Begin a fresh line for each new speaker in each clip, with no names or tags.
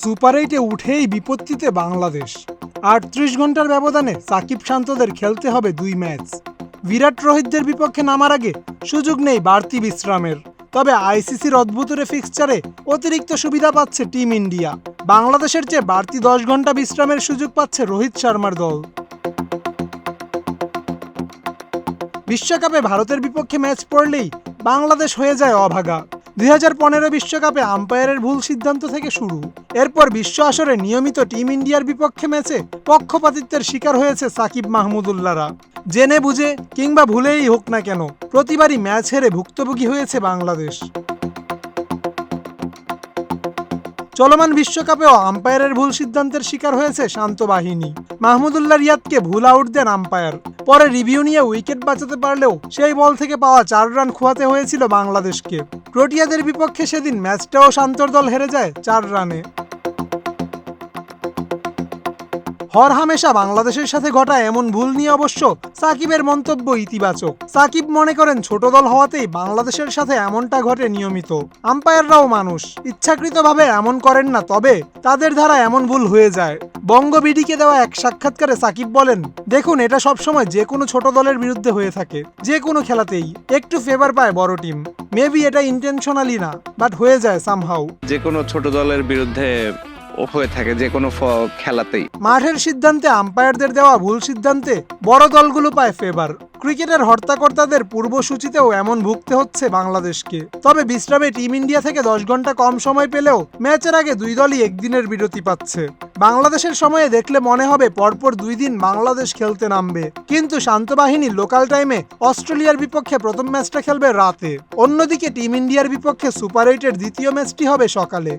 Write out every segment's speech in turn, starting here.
Super এইটে উঠেই বিপত্তিতে বাংলাদেশ। আটত্রিশ ঘণ্টার ব্যবধানে সাকিব শান্তদের খেলতে হবে দুই ম্যাচ। বিরাট রোহিতদের বিপক্ষে নামার আগে সুযোগ নেই বাড়তি বিশ্রামের। তবে আইসিসির অদ্ভুতরে ফিক্সচারে অতিরিক্ত সুবিধা পাচ্ছে টিম ইন্ডিয়া। বাংলাদেশের চেয়ে বাড়তি দশ ঘণ্টা বিশ্রামের সুযোগ পাচ্ছে রোহিত শর্মার দল। বিশ্বকাপে ভারতের বিপক্ষে ম্যাচ পড়লেই বাংলাদেশ হয়ে যায় অভাগা। দুই বিশ্বকাপে আম্পায়ারের ভুল সিদ্ধান্ত থেকে শুরু। এরপর বিশ্ব আসরে নিয়মিত টিম ইন্ডিয়ার বিপক্ষে ম্যাচে পক্ষপাতিত্বের শিকার হয়েছে সাকিব মাহমুদুল্লাহরা জেনে বুঝে কিংবা ভুলেই হোক না কেন, প্রতিবারই ম্যাচ হেরে ভুক্তভোগী হয়েছে বাংলাদেশ। চলমান বিশ্বকাপেও আম্পায়ারের ভুল সিদ্ধান্তের শিকার হয়েছে শান্ত বাহিনী। মাহমুদুল্লাহ রিয়াদকে ভুল আউট দেন আম্পায়ার পরে রিভিউ নিয়ে উইকেট বাঁচাতে পারলেও সেই বল থেকে পাওয়া চার রান খোয়াতে হয়েছিল বাংলাদেশকে। প্রোটিয়াদের বিপক্ষে সেদিন ম্যাচটাও শান্তর দল হেরে যায় চার রানে। হর হামেশা বাংলাদেশের সাথে ঘটা এমন ভুল নিয়ে অবশ্য সাকিবের মন্তব্য ইতিবাচক। সাকিব মনে করেন ছোট দল হওয়াতেই বাংলাদেশের সাথে এমনটা ঘটে নিয়মিত। আম্পায়াররাও মানুষ। ইচ্ছাকৃতভাবে এমন করেন না, তবে তাদের দ্বারা এমন ভুল হয়ে যায়। বঙ্গবিডিকে দেওয়া এক সাক্ষাৎকারে সাকিব বলেন, দেখুন, এটা সবসময় যে কোনো ছোট দলের বিরুদ্ধে হয়ে থাকে। যে কোনো খেলাতেই। একটু ফেভার পায় বড় টিম মেবি এটা ইন্টেনশনালি না বাট হয়ে যায় সামহাউ
যে কোনো ছোট দলের বিরুদ্ধে হয়ে থাকে যে কোনো খেলাতেই।
মাঠের সিদ্ধান্তে আম্পায়ারদের দেওয়া ভুল সিদ্ধান্তে বড় দলগুলো পায় ফেভার। ক্রিকেটের হর্তাকর্তাদের পূর্বসূচিতেও এমন ভুগতে হচ্ছে বাংলাদেশকে। তবে বিশ্রামে টিম ইন্ডিয়া থেকে দশ ঘণ্টা কম সময় পেলেও ম্যাচের আগে দুই দলই একদিনের বিরতি পাচ্ছে। বাংলাদেশের সময়ে দেখলে মনে হবে পরপর দুই দিন বাংলাদেশ খেলতে নামবে। কিন্তু শান্ত বাহিনী লোকাল টাইমে অস্ট্রেলিয়ার বিপক্ষে প্রথম ম্যাচটা খেলবে রাতে। অন্যদিকে টিম ইন্ডিয়ার বিপক্ষে সুপার এইটের দ্বিতীয় ম্যাচটি হবে সকালে।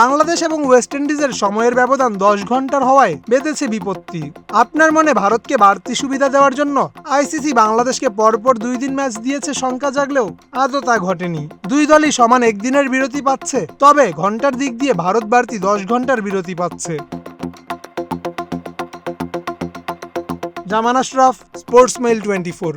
বাংলাদেশ এবং ওয়েস্ট ইন্ডিজের সময়ের ব্যবধান দশ ঘণ্টার হওয়ায় বেঁধেছে বিপত্তি। আপনার মনে ভারতকে বাড়তি সুবিধা দেওয়ার জন্য আইসিসি বাংলাদেশকে পরপর দুই দিন ম্যাচ দিয়েছে শঙ্কা জাগলেও আদৌ তা ঘটেনি। দুই দলই সমান একদিনের বিরতি পাচ্ছে, তবে ঘণ্টার দিক দিয়ে ভারত বাড়তি দশ ঘণ্টার বিরতি পাচ্ছে। Zaman Ashraf Sports Mail twenty four.